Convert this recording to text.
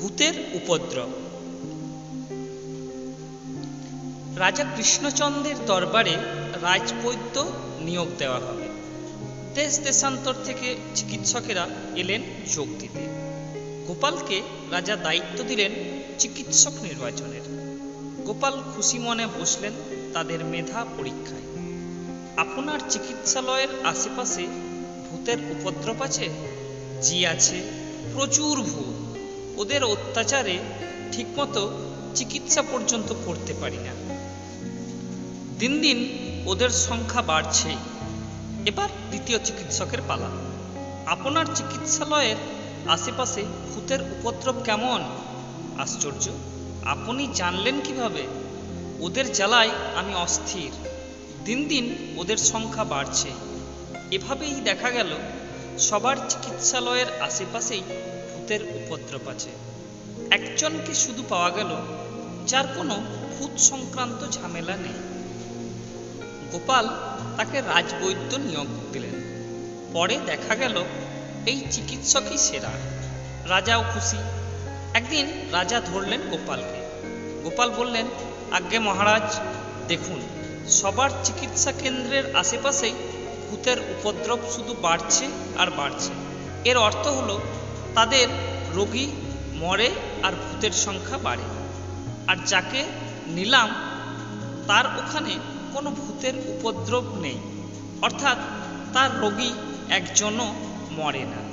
ভূতের উপদ্রব। রাজা কৃষ্ণচন্দ্রের দরবারে রাজবৈদ্য নিয়োগ দেওয়া হবে। দেশ দেশান্তর থেকে চিকিৎসকেরা এলেন যোগ দিতে। গোপালকে রাজা দায়িত্ব দিলেন চিকিৎসক নির্বাচনের। গোপাল খুশি মনে বসলেন তাদের মেধা পরীক্ষায়। আপনার চিকিৎসালয়ের আশেপাশে ভূতের উপদ্রব আছে? জি আছে, প্রচুর ভূত। ওদের অত্যাচারে ঠিকমতো চিকিৎসা পর্যন্ত করতে পারি না। দিন দিন ওদের সংখ্যা বাড়ছেই এবার দ্বিতীয় চিকিৎসকের পালা। আপনার চিকিৎসালয়ের আশেপাশে ভূতের উপদ্রব কেমন? আশ্চর্য। আপনি জানলেন কীভাবে? ওদের জ্বালায় আমি অস্থির। দিন দিন ওদের সংখ্যা বাড়ছে। এভাবেই দেখা গেল, সবার চিকিৎসালয়ের আশেপাশেই ভূতের উপদ্রব আছে। একজনকে শুধু পাওয়া গেল, যার কোনো ভূত সংক্রান্ত ঝামেলা নেই। গোপাল তাকে রাজবৈদ্য নিয়োগ দিলেন। পরে দেখা গেল, এই চিকিৎসকই সেরা। রাজাও খুশি। একদিন রাজা ধরলেন গোপালকে। গোপাল বললেন, আজ্ঞে মহারাজ, দেখুন, সবার চিকিৎসা কেন্দ্রের আশেপাশেই ভূতের উপদ্রব শুধু বাড়ছে আর বাড়ছে। এর অর্থ হলো তাদের রোগী মরে আর ভূতের সংখ্যা বাড়ে। আর যাকে নিলাম, তার ওখানে কোনো ভূতের উপদ্রব নেই। অর্থাৎ তার রোগী একজনও মরে না।